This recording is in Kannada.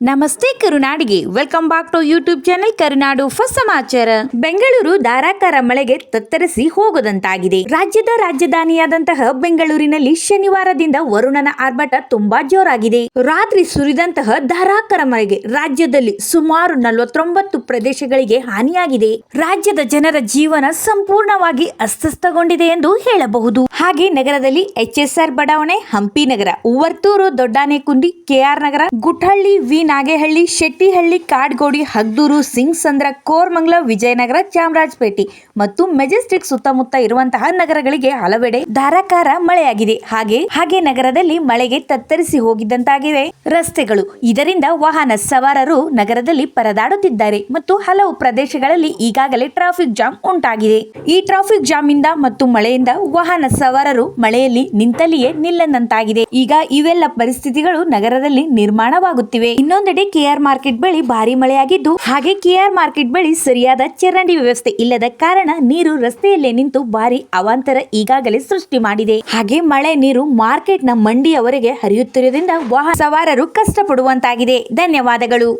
ನಮಸ್ತೆ ಕರುನಾಡಿಗೆ. Welcome back to YouTube channel Karunadu first ಸಮಾಚಾರ. ಬೆಂಗಳೂರು ಧಾರಾಕಾರ ಮಳೆಗೆ ತತ್ತರಿಸಿ ಹೋಗದಂತಾಗಿದೆ. ರಾಜ್ಯದ ರಾಜಧಾನಿಯಾದಂತಹ ಬೆಂಗಳೂರಿನಲ್ಲಿ ಶನಿವಾರದಿಂದ ವರುಣನ ಆರ್ಭಟ ತುಂಬಾ ಜೋರಾಗಿದೆ. ರಾತ್ರಿ ಸುರಿದಂತಹ ಧಾರಾಕಾರ ಮಳೆಗೆ ರಾಜ್ಯದಲ್ಲಿ ಸುಮಾರು ನಲವತ್ತೊಂಬತ್ತು ಪ್ರದೇಶಗಳಿಗೆ ಹಾನಿಯಾಗಿದೆ. ರಾಜ್ಯದ ಜನರ ಜೀವನ ಸಂಪೂರ್ಣವಾಗಿ ಅಸ್ತಸ್ಥಗೊಂಡಿದೆ ಎಂದು ಹೇಳಬಹುದು. ಹಾಗೆ ನಗರದಲ್ಲಿ ಎಚ್ಎಸ್ಆರ್ ಬಡಾವಣೆ, Hampi Nagar Varthur Doddanekundi KR Nagar Guthalli V Nagehalli, Shettihalli, Kadugodi, ಹಗ್ದೂರು Singasandra Koramangala, Vijayanagar, Chamarajpet ಮತ್ತು ಮೆಜೆಸ್ಟಿಕ್ ಸುತ್ತಮುತ್ತ ಇರುವಂತಹ ನಗರಗಳಿಗೆ ಹಲವೆಡೆ ಧಾರಾಕಾರ ಮಳೆಯಾಗಿದೆ. ಹಾಗೆ ಹಾಗೆ ನಗರದಲ್ಲಿ ಮಳೆಗೆ ತತ್ತರಿಸಿ ಹೋಗಿದ್ದಂತಾಗಿವೆ ರಸ್ತೆಗಳು. ಇದರಿಂದ ವಾಹನ ಸವಾರರು ನಗರದಲ್ಲಿ ಪರದಾಡುತ್ತಿದ್ದಾರೆ ಮತ್ತು ಹಲವು ಪ್ರದೇಶಗಳಲ್ಲಿ ಈಗಾಗಲೇ ಟ್ರಾಫಿಕ್ ಜಾಮ್ ಉಂಟಾಗಿದೆ. ಈ ಟ್ರಾಫಿಕ್ ಜಾಮ್ ಇಂದ ಮತ್ತು ಮಳೆಯಿಂದ ವಾಹನ ಸವಾರರು ಮಳೆಯಲ್ಲಿ ನಿಂತಲ್ಲಿಯೇ ನಿಲ್ಲದಂತಾಗಿದೆ ಈಗ ಇವೆಲ್ಲ ಪರಿಸ್ಥಿತಿಗಳು ನಗರದಲ್ಲಿ ನಿರ್ಮಾಣವಾಗುತ್ತಿವೆ. ಇನ್ನೊಂದೆಡೆ ಕೆಆರ್ ಮಾರ್ಕೆಟ್ ಬಳಿ ಭಾರಿ ಮಳೆಯಾಗಿದ್ದು, ಹಾಗೆ ಕೆಆರ್ ಮಾರ್ಕೆಟ್ ಬಳಿ ಸರಿಯಾದ ಚರಂಡಿ ವ್ಯವಸ್ಥೆ ಇಲ್ಲದ ಕಾರಣ ನೀರು ರಸ್ತೆಯಲ್ಲೇ ನಿಂತು ಭಾರಿ ಅವಾಂತರ ಈಗಾಗಲೇ ಸೃಷ್ಟಿ ಮಾಡಿದೆ. ಹಾಗೆ ಮಳೆ ನೀರು ಮಾರ್ಕೆಟ್ನ ಮಂಡಿಯವರೆಗೆ ಹರಿಯುತ್ತಿರುವುದರಿಂದ ವಾಹನ ಸವಾರರು ಕಷ್ಟಪಡುವಂತಾಗಿದೆ. ಧನ್ಯವಾದಗಳು.